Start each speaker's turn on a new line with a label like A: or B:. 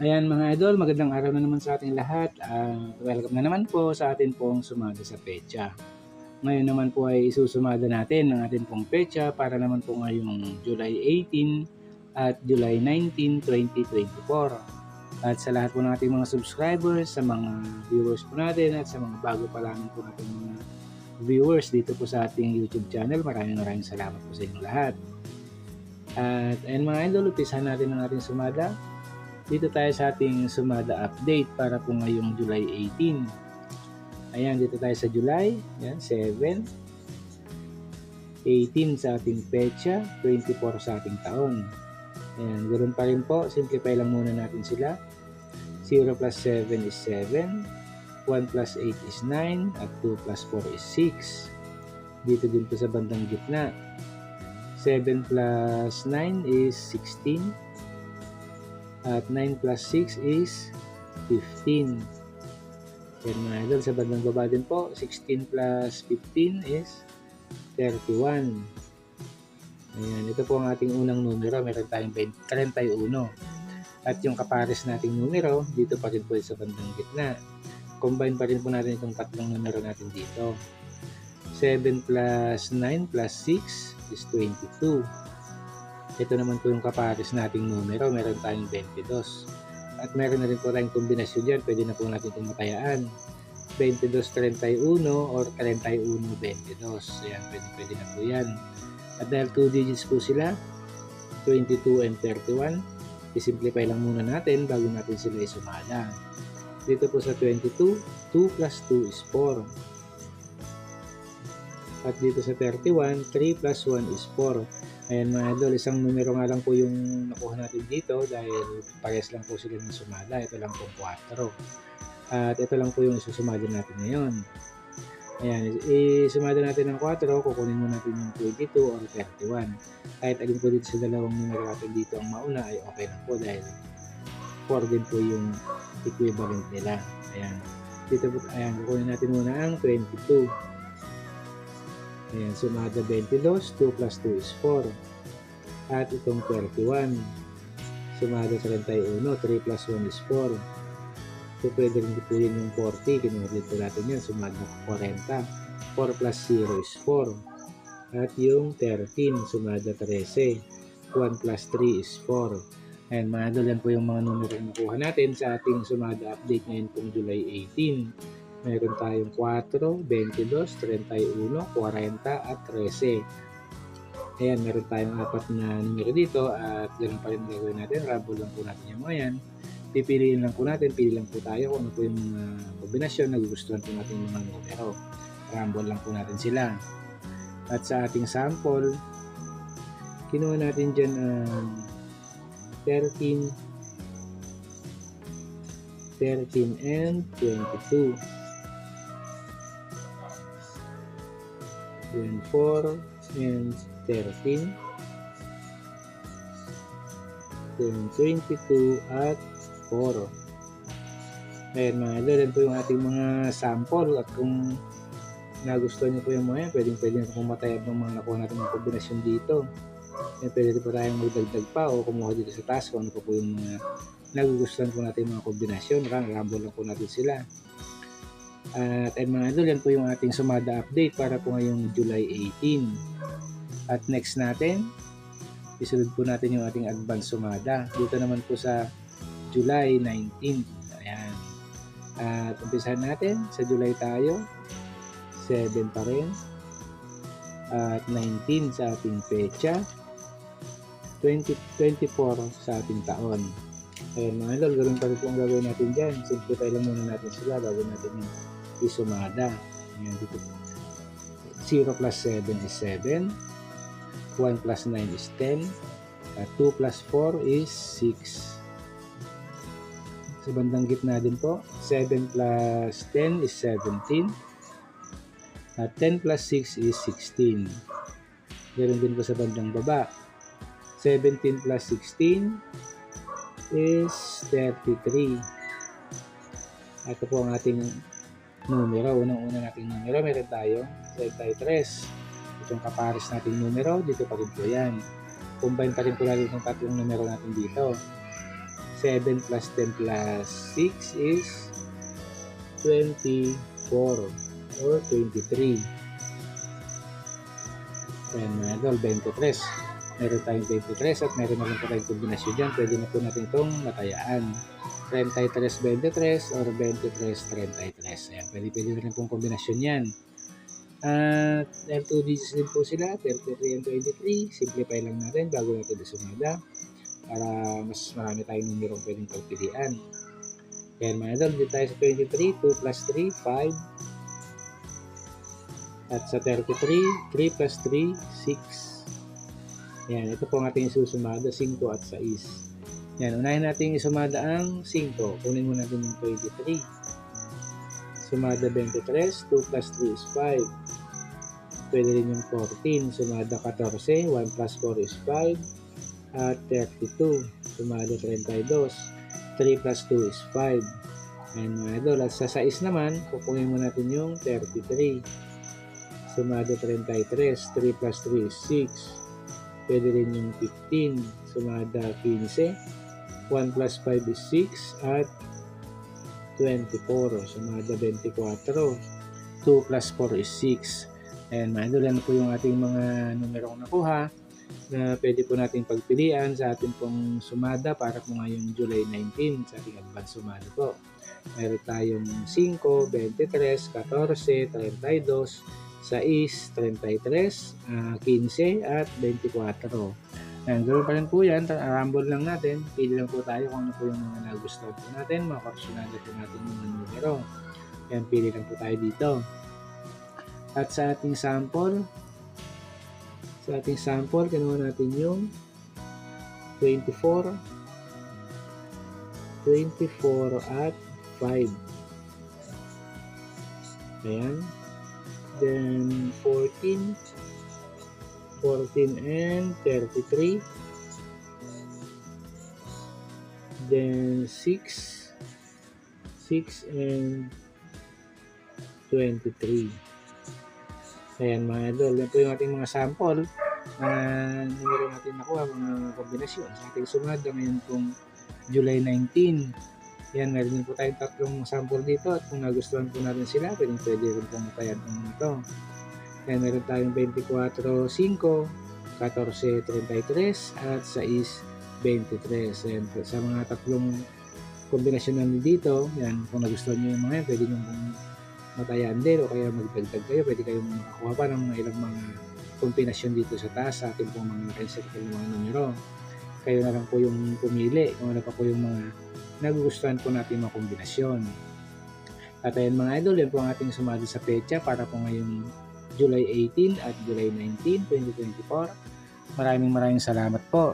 A: Ayan mga idol, magandang araw na naman sa ating lahat. Ah, welcome na naman po sa atin pong sumada sa pecha. Ngayon naman po ay isusumada natin ang ating pong pecha para naman po ngayong July 18 at July 19, 2024. At sa lahat po ng ating mga subscribers, sa mga viewers po natin at sa mga bago pa lamang po nating mga viewers dito po sa ating YouTube channel, maraming maraming salamat po sa inyong lahat. At ayun mga idol, upisahan natin ang ating sumada. Dito tayo sa ating sumada update para po ngayong July 18. Ayan, dito tayo sa July. Ayan, 7. 18 sa ating pecha, 24 sa ating taon. Ayan, ganoon pa rin po. Simplify lang muna natin sila. 0 plus 7 is 7. 1 plus 8 is 9. At 2 plus 4 is 6. Dito din po sa bandang gitna. 7 plus 9 is 16. At 9 plus 6 is 15. Yan mga idol, sa bandang baba din po, 16 plus 15 is 31. Ayan, ito po ang ating unang numero. Meron tayong 20, 31. At yung kapares nating numero, dito pa rin po sa bandang gitna. Combine pa rin po natin itong tatlong numero natin dito. 7 plus 9 plus 6 is 22. Ito naman po yung kapares nating numero. Meron tayong 22. At meron na rin po tayong kombinasyon dyan. Pwede na po natin itong matayaan. 22-31 or 31-22. Ayan, pwede, pwede na po yan. At dahil 2 digits po sila, 22 and 31, isimplify lang muna natin bago natin sila isumada. Dito po sa 22, 2 plus 2 is 4. At dito sa 31, 3 plus 1 is 4. Ayan mga idol, isang numero nga lang po yung nakuha natin dito dahil pares lang po sila ng sumada. Ito lang po 4. At ito lang po yung isusumada natin ngayon. Ayan, isumada natin ng 4, kukunin mo natin yung 22 or 31. Kahit alin po dito sa dalawang numero natin dito ang mauna ay okay lang po dahil 4 din po yung equivalent nila. Ayan. Dito po, ayan, kukunin natin muna ang 22. Ayan, sumada 22, 2 plus 2 is 4. At itong 31, sumada 31, 3 plus 1 is 4. So, pwede rin yun yung 40, kinulit po natin yan, sumada 40. 4 plus 0 is 4. At yung 13, sumada 13. 1 plus 3 is 4. Ayan, mga idol, yan po yung mga numero na nakuha natin sa ating sumada update ngayon pong July 18. Meron tayong 4, 22, 31, 40 at 13. Ayan, meron tayong apat na numero dito at ganun pa rin gagawin natin. Rubble lang po natin yung mga yan. Pipiliin lang po natin, pili lang po tayo kung ano po yung mga kombinasyon na gugustuhan po natin yung mga numero. Rumble lang po natin sila. At sa ating sample, kinuha natin dyan um, 13, 13 and 22. Then 4 and 13. Then 22 at 4. Ayan mga idol, yan po yung ating mga sample at kung nagustuhan niyo po yung mga yan, pwedeng pwede na kung matayab ng mga nakuha natin mga kombinasyon dito. Yan, pwede pa tayong magdagdag pa o kumuha dito sa task kung ano pa po yung mga nagugustuhan po natin mga kombinasyon. Rumble lang po natin sila. At ayun mga idol, yan po yung ating sumada update para po ngayong July 18. At next natin, isunod po natin yung ating advance sumada. Dito naman po sa July 19. Ayan. At umpisahan natin, sa July tayo, 7 pa rin. At 19 sa ating pecha. 20, 24 sa ating taon. Ayan mga idol, gawin pa rin po ang gagawin natin dyan. Simplify lang muna natin sila bago natin yung isumada. Ayan dito. 0 plus 7 is 7. 1 plus 9 is 10. At 2 plus 4 is 6. Sa bandang gitna din po, 7 plus 10 is 17. At 10 plus 6 is 16. Meron din po sa bandang baba. 17 plus 16 is 33. Ito po ang ating numero. Unang-una nating numero, meron tayo 33. Itong kapares nating numero, dito pa rin po yan. Combine pa rin po natin itong tatlong numero natin dito. 7 plus 10 plus 6 is 24 or 23. Ayan mga idol, 23. Meron tayong 23 at meron na rin po tayong kombinasyon dyan. Pwede na po natin itong matayaan. 33-23 or 23-33. Ayan, pwede, pwede na rin pong kombinasyon yan. At dahil 2 digits din po sila, 33 and 23, simplify lang natin bago natin sumada para mas marami tayong numerong pwedeng pagpilian. Kaya mga idol, dito tayo sa 23, 2 plus 3, 5. At sa 33, 3 plus 3, 6. Yan, ito po ang ating susumada, 5 at 6. Yan, unahin natin isumada ang 5. Kunin mo natin yung 23. Sumada 23, 2 plus 3 is 5. Pwede rin yung 14. Sumada 14, 1 plus 4 is 5. At 32. Sumada 32. 3 plus 2 is 5. And mga idol, at sa 6 naman, kukunin mo natin yung 33. Sumada 33. 3 plus 3 is 6. Pwede rin yung 15. Sumada 15. 1 plus 5 is 6. At 24. Sumada 24. 2 plus 4 is 6. Ayan, yan po yung ating mga numerong nakuha na pwede po nating pagpilian sa ating pong sumada para po ngayong July 19 sa ating advance sumada po. Meron tayong 5, 23, 14, 32, 6, 33, uh, 15 at 24. Ayan, ganoon pa rin po yan. Rumble lang natin. Pili lang po tayo kung ano po yung mga nagustuhan po natin. Mga kapsunada po natin yung mga numero. Ayan, pili lang po tayo dito. At sa ating sample, sa ating sample, kinuha natin yung 24, 24 at 5. Ayan. Then 14, 14 and 33. Then 6, 6 and 23. Ayan mga idol, yan po yung ating mga sample na numero natin nakuha, mga kombinasyon sa ating sumada ngayon pong July 19. Yan, meron din po tayong tatlong sample dito at kung nagustuhan po natin sila, pwede pwede rin pong matayan po ito. Yan, meron tayong 24, 5, 14, 33 at 6, 23. Yan, sa mga tatlong kombinasyon namin dito, yan, kung nagustuhan nyo yung mga yan, pwede nyo pong matayan din o kaya magdagdag kayo, pwede kayong makakuha pa ng ilang mga kombinasyon dito sa taas sa ating pong mga ng mga numero. Kayo na lang po yung pumili kung ano pa po yung mga nagugustuhan po natin mga kombinasyon. At ayun mga idol, yan po ang ating sumali sa pecha para po ngayong July 18 at July 19, 2024. Maraming maraming salamat po.